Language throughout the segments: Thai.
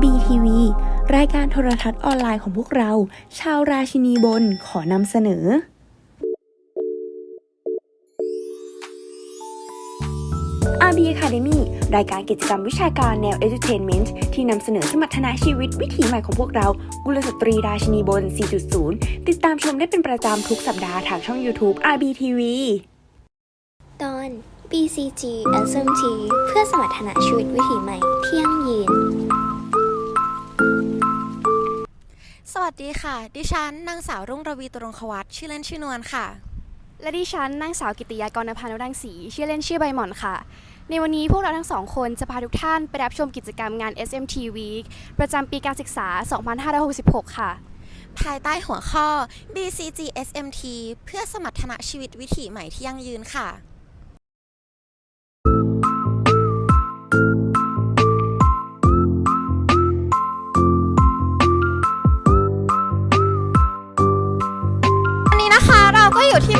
RBTV รายการโทรทัศน์ออนไลน์ของพวกเรา ชาวราชินีบนขอนำเสนอ RB Academy รายการกิจกรรมวิชาการแนว Edutainment ที่นำเสนอสมรรถนะชีวิตวิถีใหม่ของพวกเรา กุลสตรีราชินีบน 4.0 ติดตามชมได้เป็นประจำทุกสัปดาห์ทางช่อง YouTube RBTV ตอน BCG SMT เพื่อสมรรถนะชีวิตวิถีใหม่ที่ยั่งยืน สวัสดีค่ะ ดิฉันนางสาวรุ่งระวีตรงควัตชื่อเล่นชื่อนวลค่ะ และดิฉันนางสาวกิติยากรณพานุรังสีชื่อเล่นชื่อใบหม่อนค่ะ ในวันนี้พวกเราทั้งสองคนจะพาทุกท่านไปรับชมกิจกรรมงาน SMT Week ประจำปีการศึกษา 2566 ค่ะ ภายใต้หัวข้อ BCG SMT เพื่อสมรรถนะชีวิตวิถีใหม่ที่ยั่งยืนค่ะ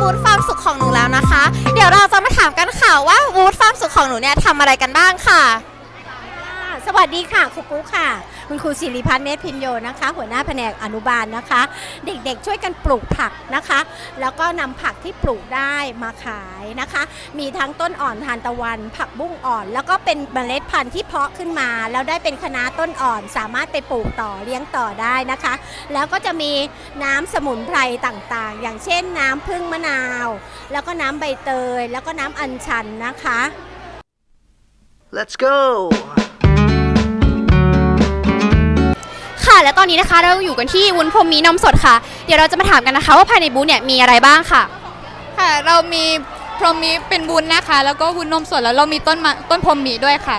ก็อยู่ที่บูธความสุขของหนูแล้วนะคะ เดี๋ยวเราจะมาถามกันค่ะว่าบูธความสุขของหนูเนี่ยทำอะไรกันบ้างค่ะค่ะสวัสดีค่ะครูปุ๊กค่ะ คุณครูสิริพัฒน์เนตพินโยนะคะ หัวหน้าแผนกอนุบาลนะคะ เด็กๆช่วยกันปลูกผักนะคะ แล้วก็นำผักที่ปลูกได้มาขายนะคะ มีทั้งต้นอ่อนทานตะวัน ผักบุ้งอ่อน แล้วก็เป็นเมล็ดพันธุ์ที่เพาะขึ้นมา แล้วได้เป็นคณะต้นอ่อน สามารถไปปลูกต่อเลี้ยงต่อได้นะคะ แล้วก็จะมีน้ำสมุนไพรต่างๆ อย่างเช่น น้ำพึ่งมะนาว แล้วก็น้ำใบเตย แล้วก็น้ำอัญชันนะคะ Let's go! ค่ะ และตอนนี้นะคะเราอยู่กันที่วุ้นพรมมีนมสดค่ะ เดี๋ยวเราจะมาถามกันนะคะว่าภายในบูธเนี่ยมีอะไรบ้างค่ะ ค่ะ เรามีพรหมมีเป็นวุ้นนะคะ แล้วก็วุ้นนมสดแล้วเรามีต้นมะต้นพรหมมีด้วยค่ะ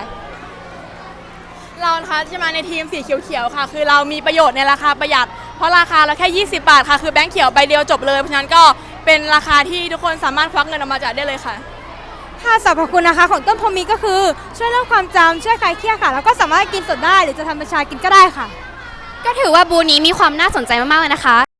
เรานะคะจะมาในทีมสีเขียวๆค่ะ คือเรามีประโยชน์ในราคาประหยัด เพราะราคาเราแค่ 20 บาทค่ะ คือแบงค์เขียวใบเดียวจบเลย เพราะฉะนั้นก็เป็นราคาที่ทุกคนสามารถควักเงินออกมาจ่ายได้เลยค่ะ ค่ะสรรพคุณนะคะ ของต้นพรมีก็คือช่วยลดความจำช่วยคลายเครียดค่ะ แล้วก็สามารถกินสดได้หรือจะทำเป็นชากินก็ได้ค่ะ ก็ถือว่าบูธนี้มีความน่าสนใจมากๆเลยนะคะ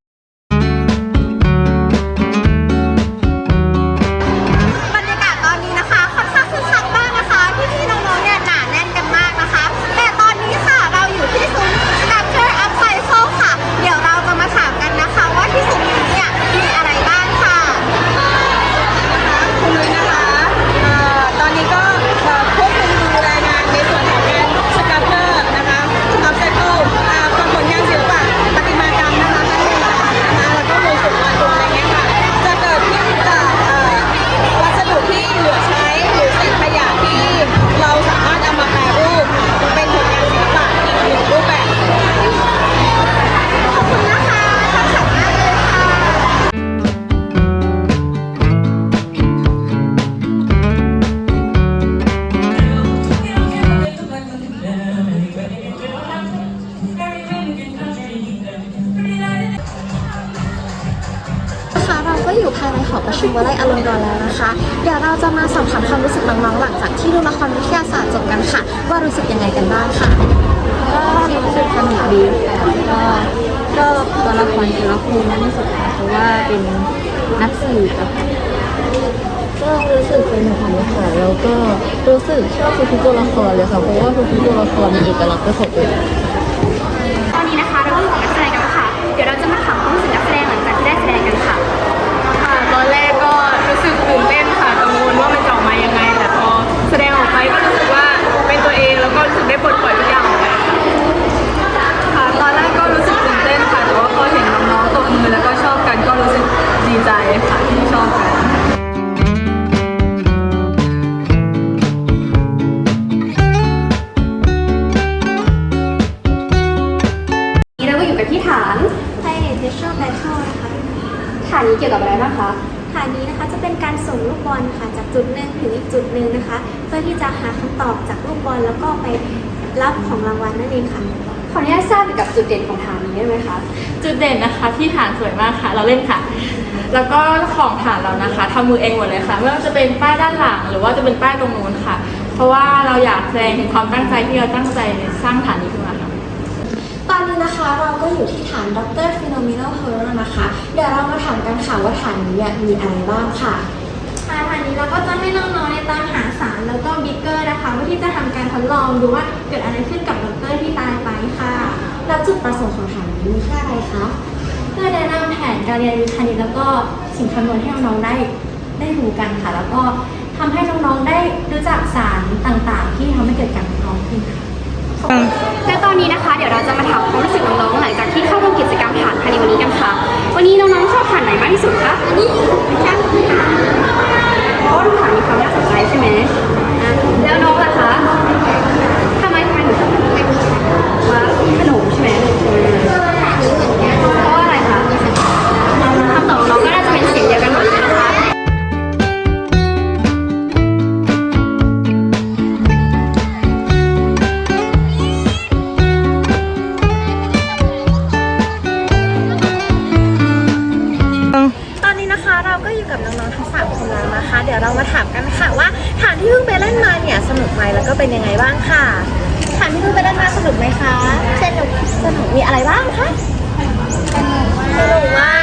าก็อยู่ภายในหอประชุมวลัยอลงกรณ์แล้วนะคะ เดี๋ยวเราจะมาสอบถามความรู้สึกน้องๆหลังจากที่ดูละครวิทยาศาสตร์จบกันค่ะ ว่ารู้สึกยังไงกันบ้างค่ะก็รู้สึกสนุกดีค่ะก็ตัวละครตัวละครมากที่สุดค่ะเพราะว่าเป็นนักสืบอะค่ะก็รู้สึกสนุกดีค่ะแล้วก็รู้สึกชอบทุกๆตัวละครเลยค่ะเพราะว่าทุกๆตัวละครมีเอกลักษณ์เป็นของตัวเองานนี้เกี่ยวกับอะไรบ้างคะฐานนี้นะคะจะเป็นการส่งลูกบอลค่ะจากจุดหนึ่งถึงอีกจุดหนึ่งนะคะ เพื่อที่จะหาคำตอบจากลูกบอลแล้วก็ไปรับของรางวัลนั่นเองค่ะขออนุญาตทราบเกี่ยวกับจุดเด่นของฐานนี้ได้ไหมคะจุดเด่นนะคะที่ฐานสวยมากค่ะ เราเล่นค่ะ แล้วก็ของฐานเรานะคะทำมือเองหมดเลยค่ะ ไม่ว่าจะเป็นป้ายด้านหลัง หรือว่าจะเป็นป้ายตรงนู้นค่ะ เพราะว่าเราอยากแสดงถึงความตั้งใจที่เราตั้งใจสร้างฐานนี้ขึ้นมาค่ะตอ นนี้นะคะ เราก็อยู่ที่ฐานดร Phenomenal Horror นะคะ เดี๋ยวเรามาถามกันค่ะว่าฐานนี้เนี่ยมีอะไรบ้างค่ะค่ะฐานนี้เราก็จะให้น้องๆในยตามหาสารแล้วก็บิ๊กเกอร์นะคะเพื่อที่จะทำการทดลองดูว่าเกิดอะไรขึ้นกับดรพื่อนที่ตายไปค่ะแล้วจุดประสงค์ของฐานนี้มีแค่อะไรคะเพื่อแนะนำแผนการเรียนวิทย์คณิตแล้วก็สิ่งคำนวณให้น้องๆได้ได้รู้กันค่ะ แล้วก็ทำให้น้องๆได้รู้จักสารต่างๆ ที่ทำให้เกิดการร้องขึ้นค่ะ และตอนนี้นะคะ เดี๋ยวเราจะมาถามความรู้สึกน้องๆหลังจากที่เข้าร่วมกิจกรรมฐานภายในวันนี้กันค่ะ วันนี้น้องๆชอบฐานไหนมากที่สุดคะอันนี้ชอบฐานเพราะว่าทุกฐานมีความน่าสนใจใช่ไหมามกันค่ะว่าฐานที่เพิ่งไปเล่นมาเนี่ยสนุกไหมแล้วก็เป็นยังไงบ้างค่ะฐานที่เพิ่งไปเล่นมาสนุกไหมคะสนุกสนุกมีอะไรบ้างคะสนุกมา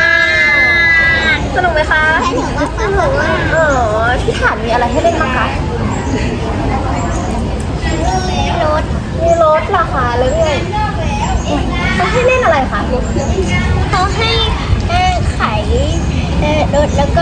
กสนุกไหมคะสนุกมากสนุกมากเออที่ฐานมีอะไรให้เล่นบ้างคะมีรถมีรถเหรอคะแล้วไงเขาให้เล่นอะไรคะเขาให้ไขรถแล้วก็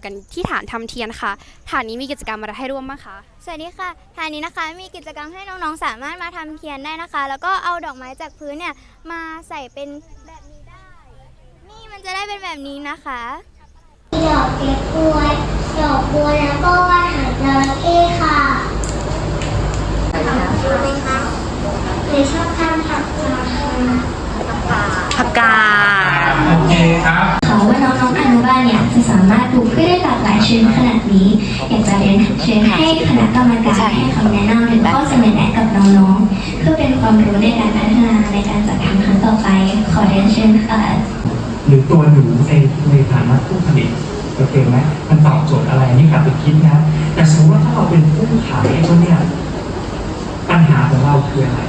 อยู่กันที่ฐานทำเทียนค่ะ ฐานนี้มีกิจกรรมอะไรให้ร่วมบ้างคะ สวัสดีค่ะทางนี้นะคะมีกิจกรรมให้น้องๆสามารถมาทำเทียนได้นะคะ แล้วก็เอาดอกไม้จากพื้นเนี่ยมาใส่เป็นแบบนี้ได้ นี่มันจะได้เป็นแบบนี้นะคะดอกเก๊กฮวยดอกบัวแล้วก็วาดหางจระเข้ค่ะหรือชอบทำผักกาดค่ะผักกาดเขาว่า จะสามารถปลูกพืชได้หลากหลายชนิดขนาดนี้ อยากจะเรียนเชิญให้คณะกรรมการให้คำแนะนำถึงข้อเสนอแนะกับน้องๆ เพื่อเป็นความรู้ในการพัฒนาในการจัดทำครั้งต่อไป ขอเรียนเชิญค่ะหรือตัวหนูในในฐานะผู้ผลิตโอเคไหมมันตอบโจทย์อะไรนี่กลับไปคิดนะ แต่สมมติว่าถ้าเราเป็นผู้ขายไอ้ตัวเนี้ยปัญหาของเราคืออะไร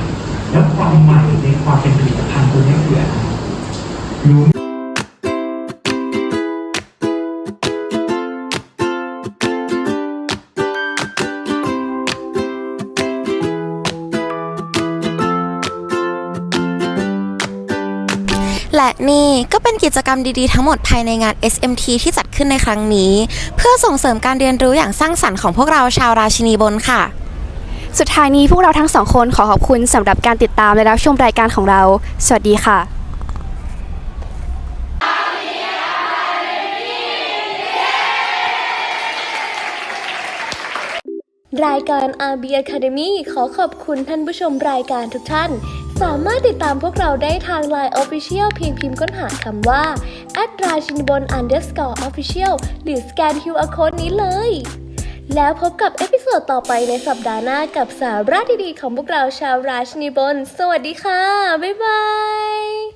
แล้วความใหม่ในความเป็นผลิตภัณฑ์ตัวนี้คืออะไรรู้ และนี่ก็เป็นกิจกรรมดีๆทั้งหมดภายในงาน SMT ที่จัดขึ้นในครั้งนี้ เพื่อส่งเสริมการเรียนรู้อย่างสร้างสรรค์ของพวกเราชาวราชินีบนค่ะ สุดท้ายนี้พวกเราทั้งสองคนขอขอบคุณสำหรับการติดตามและรับชมรายการของเรา สวัสดีค่ะรายการ RB Academy ขอขอบคุณท่านผู้ชมรายการทุกท่าน สามารถติดตามพวกเราได้ทาง Line Official เพียงพิมพ์ค้นหาคำว่าราชินบน underscore official หรือสแกน QR Code นี้เลย แล้วพบกับเอพิโซดต่อไปในสัปดาห์หน้ากับสาระดีๆของพวกเราชาวราชนิบน สวัสดีค่ะ บ๊ายบาย